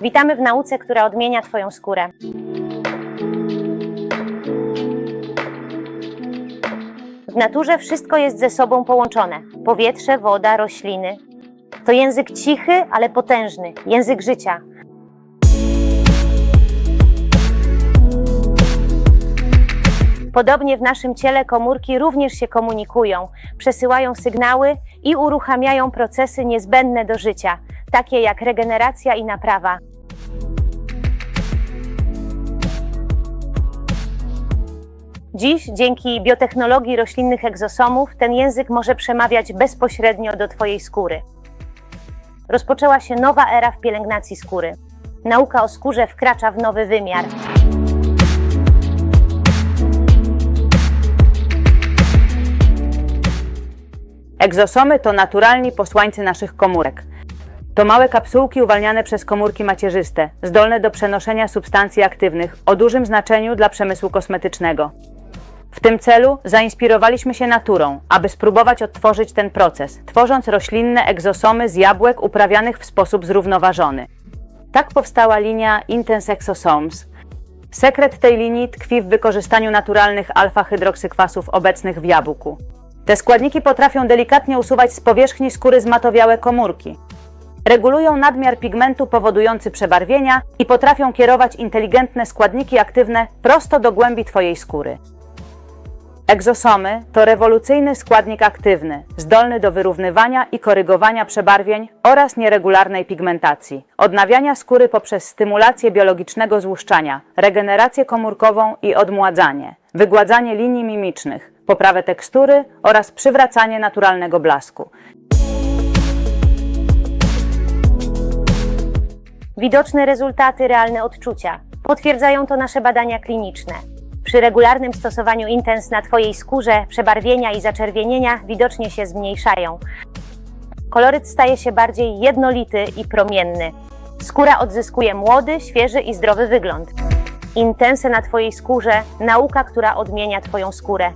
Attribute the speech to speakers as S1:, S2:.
S1: Witamy w nauce, która odmienia Twoją skórę. W naturze wszystko jest ze sobą połączone: powietrze, woda, rośliny. To język cichy, ale potężny język życia. Podobnie w naszym ciele komórki również się komunikują, przesyłają sygnały i uruchamiają procesy niezbędne do życia, takie jak regeneracja i naprawa. Dziś, dzięki biotechnologii roślinnych egzosomów, ten język może przemawiać bezpośrednio do Twojej skóry. Rozpoczęła się nowa era w pielęgnacji skóry. Nauka o skórze wkracza w nowy wymiar.
S2: Egzosomy to naturalni posłańcy naszych komórek. To małe kapsułki uwalniane przez komórki macierzyste, zdolne do przenoszenia substancji aktywnych o dużym znaczeniu dla przemysłu kosmetycznego. W tym celu zainspirowaliśmy się naturą, aby spróbować odtworzyć ten proces, tworząc roślinne egzosomy z jabłek uprawianych w sposób zrównoważony. Tak powstała linia Intense Exosomes. Sekret tej linii tkwi w wykorzystaniu naturalnych alfa-hydroksykwasów obecnych w jabłku. Te składniki potrafią delikatnie usuwać z powierzchni skóry zmatowiałe komórki. Regulują nadmiar pigmentu powodujący przebarwienia i potrafią kierować inteligentne składniki aktywne prosto do głębi Twojej skóry. Egzosomy to rewolucyjny składnik aktywny, zdolny do wyrównywania i korygowania przebarwień oraz nieregularnej pigmentacji, odnawiania skóry poprzez stymulację biologicznego złuszczania, regenerację komórkową i odmładzanie, wygładzanie linii mimicznych, poprawę tekstury oraz przywracanie naturalnego blasku.
S1: Widoczne rezultaty, realne odczucia. Potwierdzają to nasze badania kliniczne. Przy regularnym stosowaniu Intens na Twojej skórze przebarwienia i zaczerwienienia widocznie się zmniejszają. Koloryt staje się bardziej jednolity i promienny. Skóra odzyskuje młody, świeży i zdrowy wygląd. Intense na Twojej skórze nauka, która odmienia Twoją skórę.